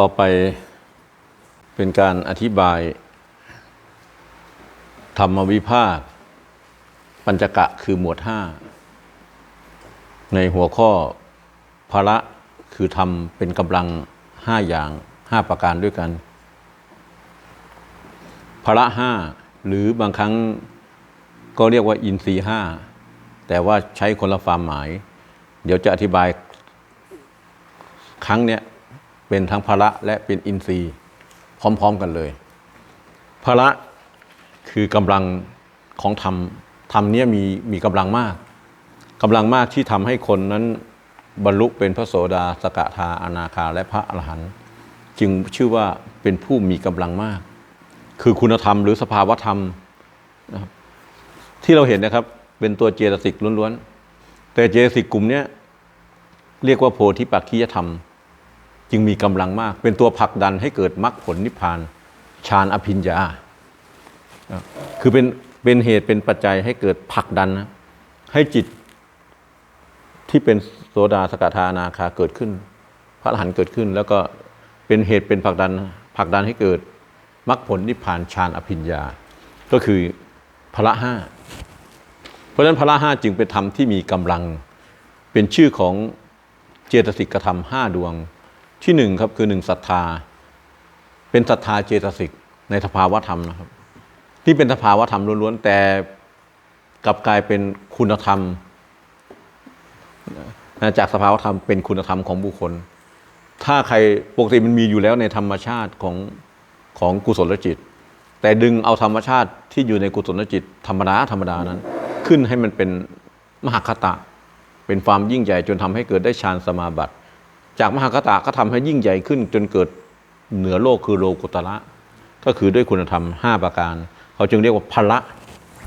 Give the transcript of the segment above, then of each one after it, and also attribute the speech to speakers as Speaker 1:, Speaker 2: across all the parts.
Speaker 1: ต่อไปเป็นการอธิบาย ธรรมวิภาค ปัญจกะคือหมวดห้าในหัวข้อภระคือทำเป็นกำลังห้าอย่างห้าประการด้วยกันภระห้าหรือบางครั้งก็เรียกว่าอินทรีห้าแต่ว่าใช้คนละความหมาย เดี๋ยวจะอธิบายครั้งเนี้ย เป็นทั้งพละและเป็นอินทรีย์ พร้อม ๆกันเลยพละคือกำลังของธรรมธรรมเนี้ยมีมีกำลังมากกำลังมากที่ทำให้คนนั้นบรรลุเป็นพระโสดาสกทาอนาคาและพระอรหันต์จึงชื่อว่าเป็นผู้มีกำลังมาก คือคุณธรรมหรือสภาวธรรมนะครับที่เราเห็นนะครับเป็นตัวเจตสิกล้วนๆแต่เจตสิกกลุ่มเนี้ยเรียกว่าโพธิปักขียธรรม จึงมีกำลังมาก เป็นตัวผลักดันให้เกิดมรรคผลนิพพานฌานอภิญญา คือเป็นเป็นเหตุเป็นปัจจัยให้เกิดผลักดันนะให้จิตที่เป็นโสดาสกทานาคาเกิดขึ้น พระอรหันต์เกิดขึ้น แล้วก็เป็นเหตุเป็นผลักดันผลักดันให้เกิดมรรคผลนิพพานฌานอภิญญา ก็คือพละห้าเพราะฉะนั้นพละห้าจึงเป็นธรรมที่มีกำลังเป็นชื่อของเจตสิกธรรมห้าดวง ที่หนึ่งครับคือหนึ่งศรัทธา เป็นศรัทธาเจตสิกในสภาวธรรมนะครับ ที่เป็นสภาวธรรมล้วนๆแต่กลับกลายเป็นคุณธรรม จากสภาวธรรมเป็นคุณธรรมของบุคคล ถ้าใครปกติมันมีอยู่แล้วในธรรมชาติของของกุศลจิต แต่ดึงเอาธรรมชาติที่อยู่ในกุศลจิต ธรรมดาธรรมดานั้น ขึ้นให้มันเป็นมหคตะ เป็นความยิ่งใหญ่จนทำให้เกิดได้ฌานสมาบัติ จากมหาคตะก็ทำให้ยิ่งใหญ่ขึ้น จนเกิดเหนือโลกคือโลกุตระก็คือด้วยคุณธรรม 5 ประการ เขาจึงเรียกว่าพละ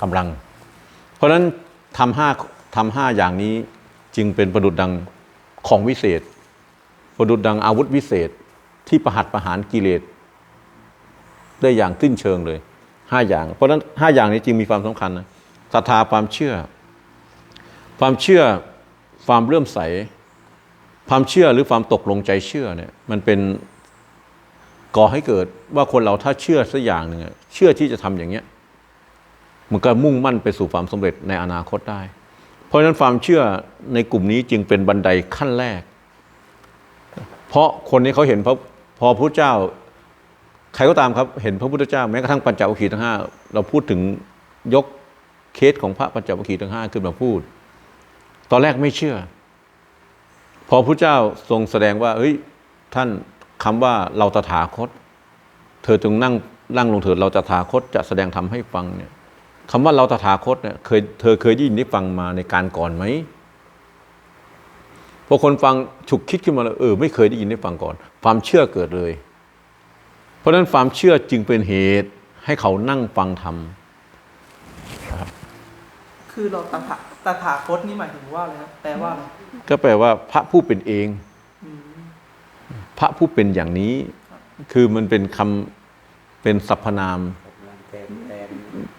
Speaker 1: กำลัง เพราะฉะนั้นทำห้าทำห้าอย่างนี้จึงเป็นประดุดดังของวิเศษ ประดุดดังอาวุธวิเศษที่ประหัตประหารกิเลสได้อย่างสิ้นเชิงเลยห้าอย่าง เพราะฉะนั้นห้าอย่างนี้จึงมีความสำคัญนะศรัทธาความเชื่อ ความเชื่อความเลื่อมใส ความเชื่อหรือความตกลงใจเชื่อเนี่ยมันเป็นก่อให้เกิดว่าคนเราถ้าเชื่อสักอย่างหนึ่งเชื่อที่จะทำอย่างเงี้ยมันก็มุ่งมั่นไปสู่ความสำเร็จในอนาคตได้ เพราะฉะนั้นความเชื่อในกลุ่มนี้จึงเป็นบันไดขั้นแรก เพราะคนนี้เขาเห็นพระพอพระเจ้า ใครก็ตามครับเห็นพระพุทธเจ้าแม้กระทั่งปัญจวัคคีย์ทั้งห้าเราพูดถึงยกเคสของพระปัญจวัคคีย์ทั้งห้าขึ้นมาพูด ตอนแรกไม่เชื่อ อพระเจ้าทรงแสดงว่าเฮ้ย ท่านคำว่าเราตถาคต เธอจงนั่งนั่งลงเถิดเราตถาคตจะแสดงธรรมให้ฟังเนี่ยคำว่าเราตถาคตเนี่ยเคยเธอเคยได้ยินได้ฟังมาในการก่อนไหมพอคนฟังฉุกคิดขึ้นมาแล้วเออไม่เคยได้ยินได้ฟังก่อน ความเชื่อเกิดเลย เพราะฉะนั้นความเชื่อจึงเป็นเหตุให้เขานั่งฟังธรรม
Speaker 2: คือเราตถาตถาคตนี่หมายถึงว่าอะไรครับแปลว่าอะไร
Speaker 1: ก็แปลว่าพระผู้เป็นเอง
Speaker 2: อืม
Speaker 1: พระผู้เป็นอย่างนี้ คือมันเป็นคำเป็นสรรพนาม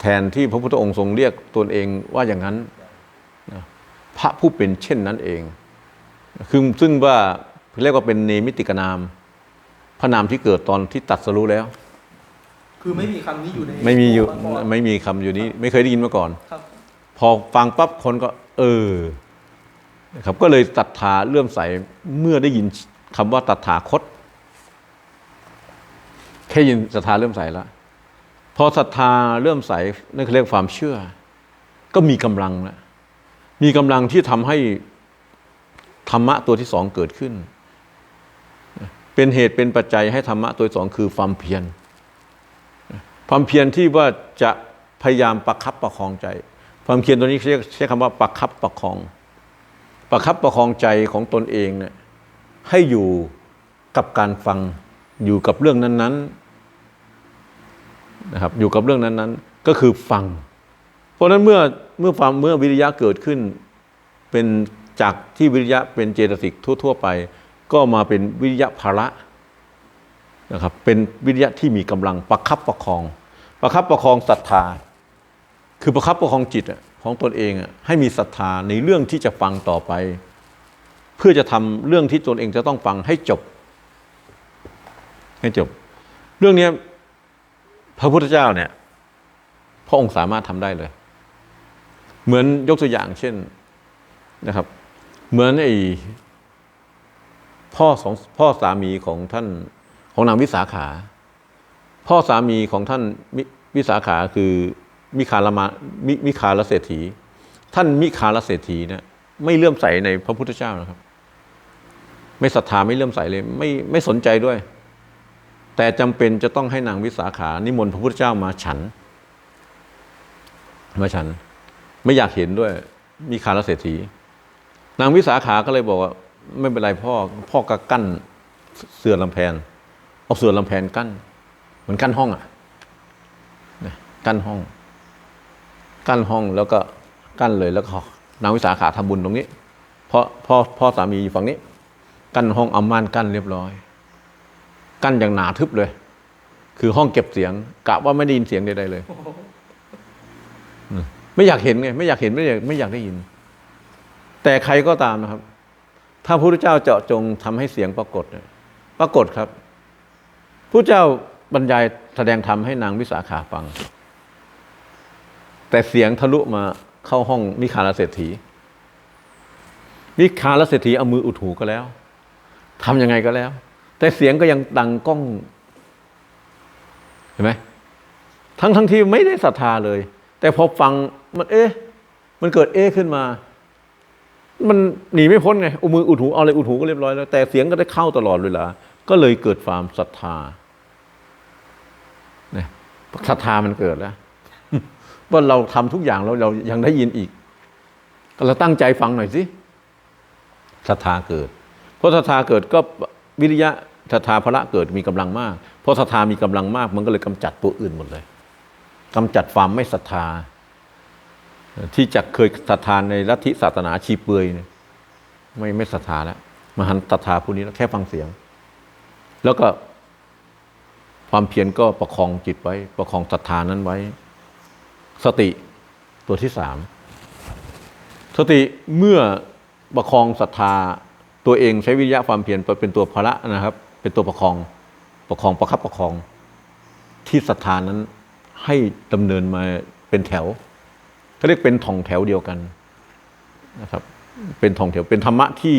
Speaker 1: แทนที่พระพุทธองค์ทรงเรียกตนเองว่าอย่างนั้นนะพระผู้เป็นเช่นนั้นเอง คือซึ่งว่าเรียกว่าเป็นเนมิติกนาม พระนามที่เกิดตอนที่ตัดสรู้แล้ว
Speaker 2: คือไม่มีคำนี้อยู่ใน
Speaker 1: ไม่มีอยู่า
Speaker 2: ก่น
Speaker 1: ไม่มีคำอยู่นี้ ไม่เคยได้ยินมาก่อน
Speaker 2: ครับ
Speaker 1: พ อฟังปั๊บคนก็ เออนะครับก็เลยศรัทธาเลื่อมใสเมื่อได้ยินคำว่าตถาคต แค่ยินศรัทธาเลื่อมใสแล้วพอศรัทธาเลื่อมใสนั่นเขาเรียกความเชื่อ ก็มีกำลังแล้วมีกำลังที่ทำให้ธรรมะตัวที่สองเกิดขึ้น เป็นเหตุเป็นปัจจัยให้ธรรมะตัวสองคือความเพียรความเพียรที่ว่าจะพยายามประคับประคองใจ ความเพียรตัวนี้ใช้คำว่าประคับประคอง ประคับประคองใจของตนเองเนี่ยให้อยู่กับการฟังอยู่กับเรื่องนั้นๆนะครับอยู่กับเรื่องนั้นๆ ก็คือฟัง เพราะนั้นเมื่อเมื่อความเมื่อวิริยะเกิดขึ้น เป็นจากที่วิริยะเป็นเจตสิกทั่ว ๆ ไป ก็มาเป็นวิริยะภาระนะครับเป็นวิริยะที่มีกำลังประคับประคอง ประคับประคองศรัทธา คือประคับประคองจิตของตนเองให้มีศรัทธาในเรื่องที่จะฟังต่อไป เพื่อจะทำเรื่องที่ตนเองจะต้องฟังให้จบ ให้จบ เรื่องนี้พระพุทธเจ้าเนี่ย พระองค์สามารถทำได้เลย เหมือนยกตัวอย่างเช่นนะครับ เหมือนไอ้พ่อสองพ่อสามีของท่านของนางวิสาขา พ่อสามีของท่านมิวิสาขาคือ มิคาลมามิมิคาลเศรษฐี ท่านมิคาลเศรษฐีเนี่ยไม่เลื่อมใสในพระพุทธเจ้านะครับ ไม่ศรัทธาไม่เลื่อมใสเลย ไม่ไม่สนใจด้วย แต่จำเป็นจะต้องให้นางวิสาขานิมนต์พระพุทธเจ้ามาฉัน มาฉัน ไม่อยากเห็นด้วย มีคาลเศรษฐี นางวิสาขาก็เลยบอกว่า ไม่เป็นไรพ่อ พ่อก็กั้นเสื่อลำแพนเอาเสื่อลำแพนกั้น เหมือนกั้นห้องอะกั้นห้อง กั้นห้องแล้วก็กั้นเลยแล้วก็นางวิสาขาทำบุญตรงนี้ เพราะพ่อพ่อสามีอยู่ฝั่งนี้ กั้นห้องเอาม่านกั้นเรียบร้อย กั้นอย่างหนาทึบเลย คือห้องเก็บเสียงกะว่าไม่ได้ยินเสียงใดๆเลย ไม่อยากเห็นไงไม่อยากเห็นไม่อยากไม่อยากได้ยิน แต่ใครก็ตามนะครับ ถ้าพระพุทธเจ้าเจาะจงทำให้เสียงปรากฏปรากฏครับพระเจ้าบรรยายแสดงธรรมให้นางวิสาขาฟัง แต่เสียงทะลุมาเข้าห้องมิคาลเศรษฐีมิคาลเศรษฐีเอามืออุดหูก็แล้วทำยังไงก็แล้ว แต่เสียงก็ยังดังก้อง เห็นไหมทั้งทั้งที่ไม่ได้ศรัทธาเลย แต่พอฟังมัน เอ๊ะ มันเกิดเอ๊ะขึ้นมา มันหนีไม่พ้นไงเอามืออุดหูเอาอะไรอุดหูก็เรียบร้อยแล้วแต่เสียงก็ได้เข้าตลอดเวลาก็เลยเกิดความศรัทธาเนี่ยศรัทธามันเกิดแล้ว ว่าเราทำทุกอย่างแล้วเรายังได้ยินอีก ก็เราตั้งใจฟังหน่อยสิศรัทธาเกิด เพราะศรัทธาเกิดก็วิริยะศรัทธาพละเกิดมีกำลังมาก เพราะศรัทธามีกำลังมาก มันก็เลยกำจัดตัวอื่นหมดเลยกำจัดความไม่ศรัทธา ที่จะเคยศรัทธาในลัทธิศาสนาชีเปลือยเนี่ยไม่ไม่ศรัทธาแล้วมหันศรัทธาผู้นี้แล้วแค่ฟังเสียง แล้วก็ความเพียรก็ประคองจิตไว้ ประคองศรัทธานั้นไว้ สติตัวที่สามสติเมื่อประคองศรัทธาตัวเองใช้วิริยะความเพียรเป็นตัวพละนะครับ เป็นตัวประคองประคองประคับประคองที่ศรัทธานั้นให้ดำเนินมาเป็นแถวเขาเรียกเป็นทองแถวเดียวกันนะครับ เป็นทองแถวเป็นธรรมะที่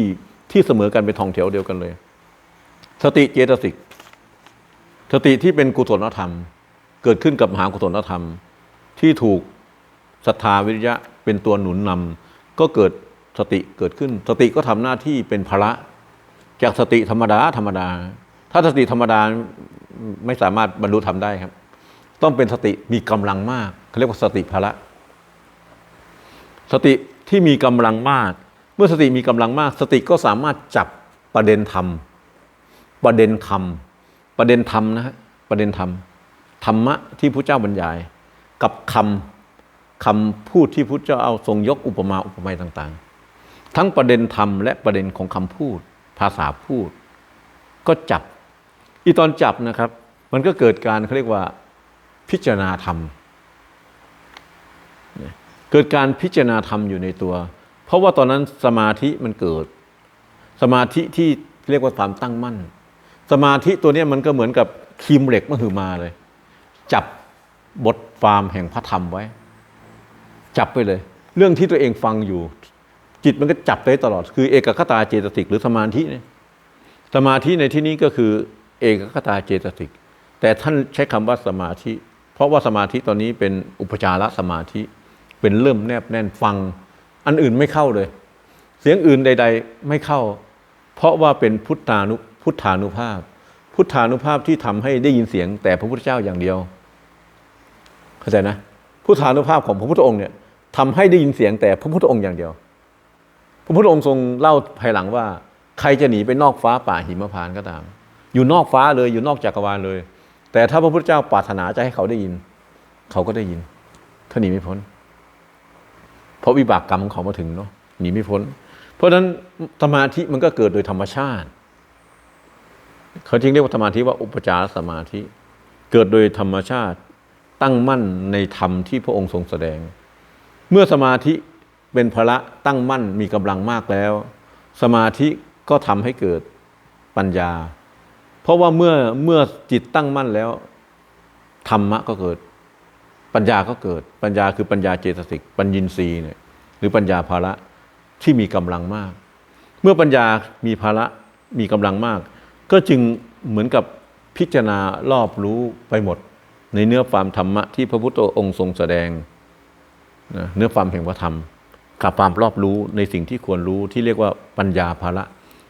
Speaker 1: ที่เสมอกันเป็นทองแถวเดียวกันเลย สติเจตสิกสติที่เป็นกุศลธรรม เกิดขึ้นกับมหากุศลธรรม ที่ถูกศรัทธาวิริยะเป็นตัวหนุนนำก็เกิดสติเกิดขึ้น สติก็ทำหน้าที่เป็นภละจากสติธรรมดาธรรมดา ถ้าสติธรรมดาไม่สามารถบรรลุธรรมได้ครับ ต้องเป็นสติมีกำลังมากเขาเรียกว่าสติภละ สติที่มีกำลังมาก เมื่อสติมีกำลังมาก สติก็สามารถจับประเด็นธรรม ประเด็นคำประเด็นธรรมนะฮะประเด็นธรรมธรรมะที่พระเจ้าบรรยาย กับคำคำพูดที่พระเจ้าเอาทรงยกอุปมาอุปไมยต่างๆ ทั้งประเด็นธรรมและประเด็นของคำพูด ภาษาพูด ก็จับ อีตอนจับนะครับ มันก็เกิดการเขาเรียกว่าพิจารณาธรรม เกิดการพิจารณาธรรมอยู่ในตัว เพราะว่าตอนนั้นสมาธิมันเกิด สมาธิที่เรียกว่าความตั้งมั่น สมาธิตัวนี้มันก็เหมือนกับคีมเหล็กมหึมาเลย จับบท ฟาร์มแห่งพระธรรมไว้ จับไปเลย เรื่องที่ตัวเองฟังอยู่ จิตมันก็จับได้ตลอด คือ เอกคตาเจตสิกหรือสมาธิเนี่ยสมาธิในที่นี้ก็คือ เอกคตาเจตสิก แต่ท่านใช้คำว่าสมาธิ เพราะว่าสมาธิตอนนี้เป็นอุปจารสมาธิ เป็นเริ่มแนบแน่นฟัง อันอื่นไม่เข้าเลย เสียงอื่นใด ๆ ไม่เข้า เพราะว่าเป็นพุทธานุพุทธานุภาพ พุทธานุภาพที่ทำให้ได้ยินเสียงแต่พระพุทธเจ้าอย่างเดียว เข้าใจนะพุทธานุภาพของพระพุทธองค์เนี่ยทำให้ได้ยินเสียงแต่พระพุทธองค์อย่างเดียว พระพุทธองค์ทรงเล่าภายหลังว่า ใครจะหนีไปนอกฟ้าป่าหิมพานก็ตาม อยู่นอกฟ้าเลยอยู่นอกจักรวาลเลย แต่ถ้าพระพุทธเจ้าปรารถนาจะให้เขาได้ยิน เขาก็ได้ยินเขาหนีไม่พ้น เพราะวิบากกรรมของเขามาถึงเนาะหนีไม่พ้น เพราะฉะนั้นสมาธิมันก็เกิดโดยธรรมชาติ เขาจึงเรียกว่าสมาธิว่าอุปจารสมาธิ เกิดโดยธรรมชาติ ตั้งมั่นในธรรมที่พระองค์ทรงแสดง เมื่อสมาธิเป็นพละตั้งมั่นมีกำลังมากแล้ว สมาธิก็ทำให้เกิดปัญญา เพราะว่าเมื่อเมื่อจิตตั้งมั่นแล้วธรรมะก็เกิด ปัญญาก็เกิด ปัญญาคือปัญญาเจตสิก ปัญญินทรีย์เนี่ยหรือปัญญาภาระที่มีกำลังมาก เมื่อปัญญามีภาระมีกำลังมาก ก็จึงเหมือนกับพิจารณารอบรู้ไปหมด ในเนื้อความธรรมะที่พระพุทธองค์ทรงแสดงนะเนื้อความแห่งพระธรรม กับความรอบรู้ในสิ่งที่ควรรู้ที่เรียกว่าปัญญาภาระ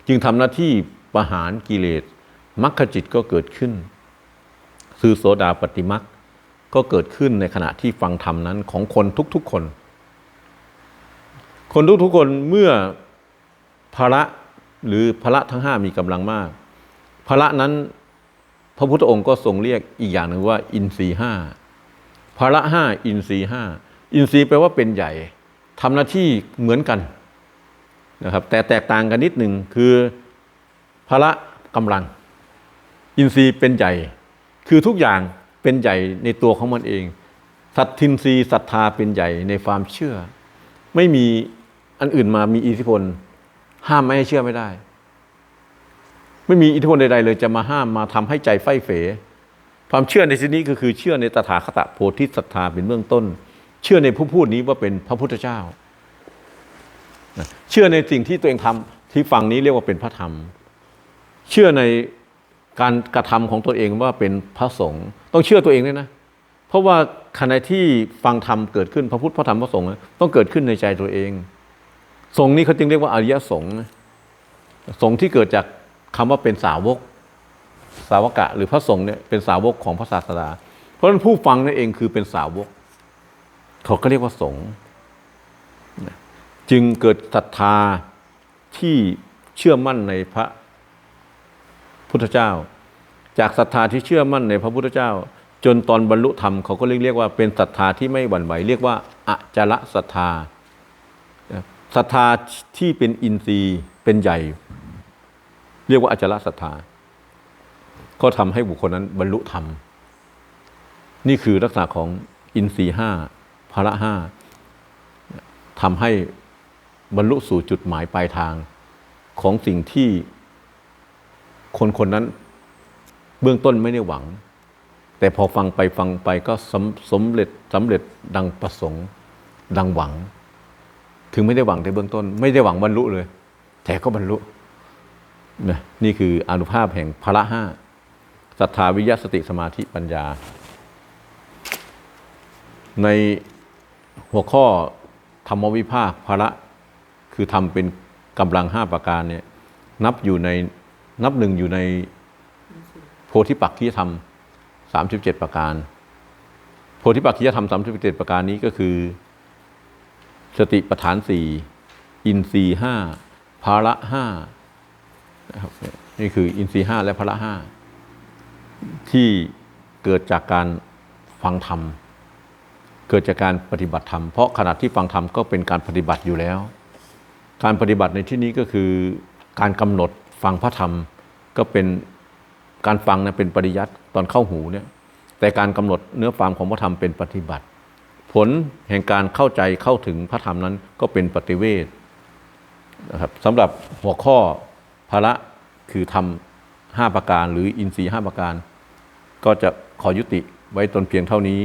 Speaker 1: จึงทำหน้าที่ประหารกิเลสมรรคจิตก็เกิดขึ้นคือโสดาปฏิมักก็เกิดขึ้นในขณะที่ฟังธรรมนั้นของคนทุกๆคน คนทุกๆคนเมื่อภาระหรือภาระทั้งห้ามีกำลังมากภาระนั้น พระพุทธองค์ก็ทรงเรียกอีกอย่างหนึ่งว่า อินทรีห้าภาระห้าอินทรีห้าอินทรีแปลว่าเป็นใหญ่ทำหน้าที่เหมือนกันนะครับ แต่แตกต่างกันนิดหนึ่งคือภาระกำลัง อินทรีเป็นใหญ่ คือทุกอย่างเป็นใหญ่ในตัวของมันเองสัตทินทรีศรัทธาเป็นใหญ่ในความเชื่อ ไม่มีอันอื่นมามีอิทธิพล ห้ามไม่ให้เชื่อไม่ได้ ไม่มีอิทธิพลใดๆเลยจะมาห้ามมาทำให้ใจไฟเฟความเชื่อในที่นี้ก็คือเชื่อในตถาคตโพธิศรัทธาเป็นเบื้องต้น เชื่อในผู้พูดนี้ว่าเป็นพระพุทธเจ้า เชื่อในสิ่งที่ตัวเองทำที่ฟังนี้เรียกว่าเป็นพระธรรม เชื่อในการกระทำของตัวเองว่าเป็นพระสงฆ์ต้องเชื่อตัวเองด้วยนะ เพราะว่าขณะที่ฟังธรรมเกิดขึ้นพระพุทธพระธรรมพระสงฆ์ต้องเกิดขึ้นในใจตัวเองสงฆ์นี้เขาจึงเรียกว่าอริยสงฆ์สงฆ์ที่เกิดจาก คำว่าเป็นสาวก สาวกะ หรือพระสงฆ์เนี่ยเป็นสาวกของพระศาสดา เพราะฉะนั้นผู้ฟังนั่นเองคือเป็นสาวกเขาก็เรียกว่าสงฆ์จึงเกิดศรัทธาที่เชื่อมั่นในพระพุทธเจ้า จากศรัทธาที่เชื่อมั่นในพระพุทธเจ้า จนตอนบรรลุธรรมเขาก็เรียกเรียกว่าเป็นศรัทธาที่ไม่หวั่นไหวเรียกว่าอจละศรัทธาศรัทธาที่เป็นอินทรีย์เป็นใหญ่ เรียกว่าอจละศรัทธา ก็ทำให้บุคคลนั้นบรรลุธรรม นี่คือลักษณะของอินทรีห้าพละห้าทำให้บรรลุสู่จุดหมายปลายทางของสิ่งที่คนคนนั้นเบื้องต้นไม่ได้หวัง แต่พอฟังไปฟังไปก็สำสำเร็จสำเร็จดังประสงค์ดังหวัง ถึงไม่ได้หวังในเบื้องต้น ไม่ได้หวังบรรลุเลย แต่ก็บรรลุ นะนี่คืออนุภาพแห่งพละห้าศรัทธาวิยะสติสมาธิปัญญา ในหัวข้อธรรมวิภาคภาระคือทำเป็นกำลังห้าประการเนี่ยนับอยู่ในนับหนึ่งอยู่ในโพธิปักขียธรรมสามสิบเจ็ดประการ โพธิปักขียธรรมสามสิบเจ็ดประการนี้ก็คือ สติปัฏฐานสี่อินทรีห้าภาระห้า นะครับนี่คืออินทรีห้าและภาระห้าที่เกิดจากการฟังธรรม เกิดจากการปฏิบัติธรรม เพราะขณะที่ฟังธรรมก็เป็นการปฏิบัติอยู่แล้ว การปฏิบัติในที่นี้ก็คือการกำหนดฟังพระธรรมก็เป็นการฟังนะเป็นปริยัติตอนเข้าหูเนี่ยแต่การกำหนดเนื้อความของพระธรรมเป็นปฏิบัติ ผลแห่งการเข้าใจเข้าถึงพระธรรมนั้นก็เป็นปฏิเวทนะครับสำหรับหัวข้อ พระคือทำห้าประการหรืออินทรีย์ห้าประการ ก็จะขอยุติไว้ตนเพียงเท่านี้